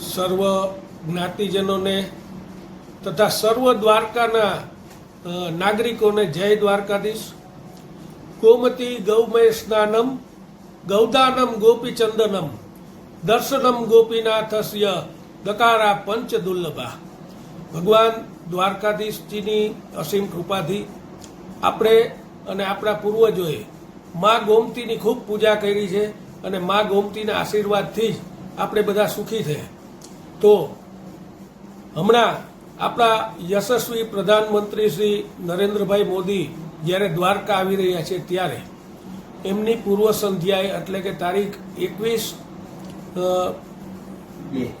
સર્વ જ્ઞાતિજનોને તથા સર્વ દ્વારકાના નાગરિકોને જય દ્વારકાધીશ. ગોમતી ગૌમય સ્નાનમ ગૌદાનમ ગોપીચંદનમ, દર્શનમ ગોપીનાથસ્ય, દકારા પંચ દુર્લભા ભગવાન દ્વારકાધીશજીની અસીમ કૃપાથી આપણે અને આપણા પૂર્વજોએ મા ગોમતીની ખૂબ પૂજા કરી છે અને મા ગોમતીના આશીર્વાદથી જ આપણે બધા સુખી થયા. તો હમણાં આપણા યશસ્વી પ્રધાનમંત્રી શ્રી નરેન્દ્રભાઈ મોદી જ્યારે દ્વારકા આવી રહ્યા છે ત્યારે એમની પૂર્વ સંધ્યાએ, એટલે કે તારીખ એકવીસ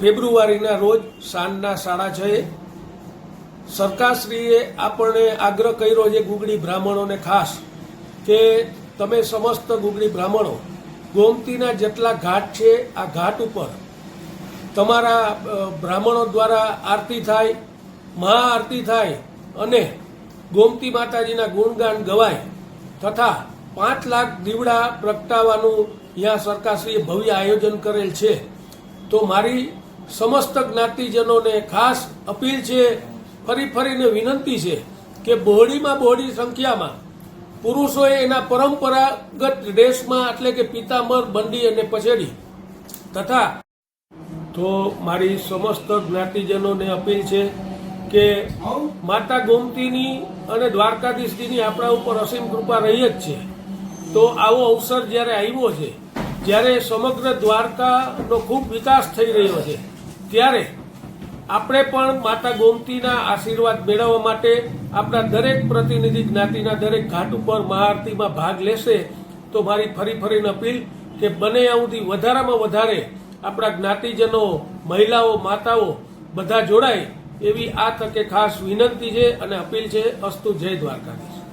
ફેબ્રુઆરીના રોજ સાંજના સાડા છએ સરકારશ્રીએ આપણને આગ્રહ કર્યો છે ગુગળી બ્રાહ્મણોને ખાસ કે તમે સમસ્ત ગુગળી બ્રાહ્મણો ગોમતીના જેટલા ઘાટ છે, આ ઘાટ ઉપર તમારા બ્રાહ્મણો દ્વારા આરતી થાય મહાઆરતી થાય અને ગોમતી માતાજીના ગુણગાન ગવાય તથા પાંચ લાખ દીવડા પ્રગટાવવાનું અહીંયા સરકારશ્રીએ ભવ્ય આયોજન કરેલ છે. તો મારી સમસ્ત જ્ઞાતિજનોને ખાસ અપીલ છે, ફરી ફરીને વિનંતી છે કે બહોળીમાં બહોળી સંખ્યામાં પુરુષોએ એના પરંપરાગત ડ્રેસમાં એટલે કે પિતાંબર બંડી અને પછેડી તથા તો મારી સમસ્ત જ્ઞાતિજનોને અપીલ છે કે માતા ગોમતીની અને દ્વારકાધીશજીની આપણા ઉપર અસીમ કૃપા રહી જ છે. તો આવો અવસર જ્યારે આવ્યો છે, જ્યારે સમગ્ર દ્વારકાનો ખૂબ વિકાસ થઈ રહ્યો છે, ત્યારે આપણે પણ માતા ગોમતીના આશીર્વાદ મેળવવા માટે આપણા દરેક પ્રતિનિધિ જ્ઞાતિના દરેક ઘાટ ઉપર મહાઆરતીમાં ભાગ લેશે. તો મારી ફરી ફરીને અપીલ કે બને આવું વધારામાં વધારે આપણા જ્ઞાતિજનો, મહિલાઓ, માતાઓ બધા જોડાય એવી આ તકે ખાસ વિનંતી છે અને અપીલ છે અસ્તુ જય દ્વારકાધીશ.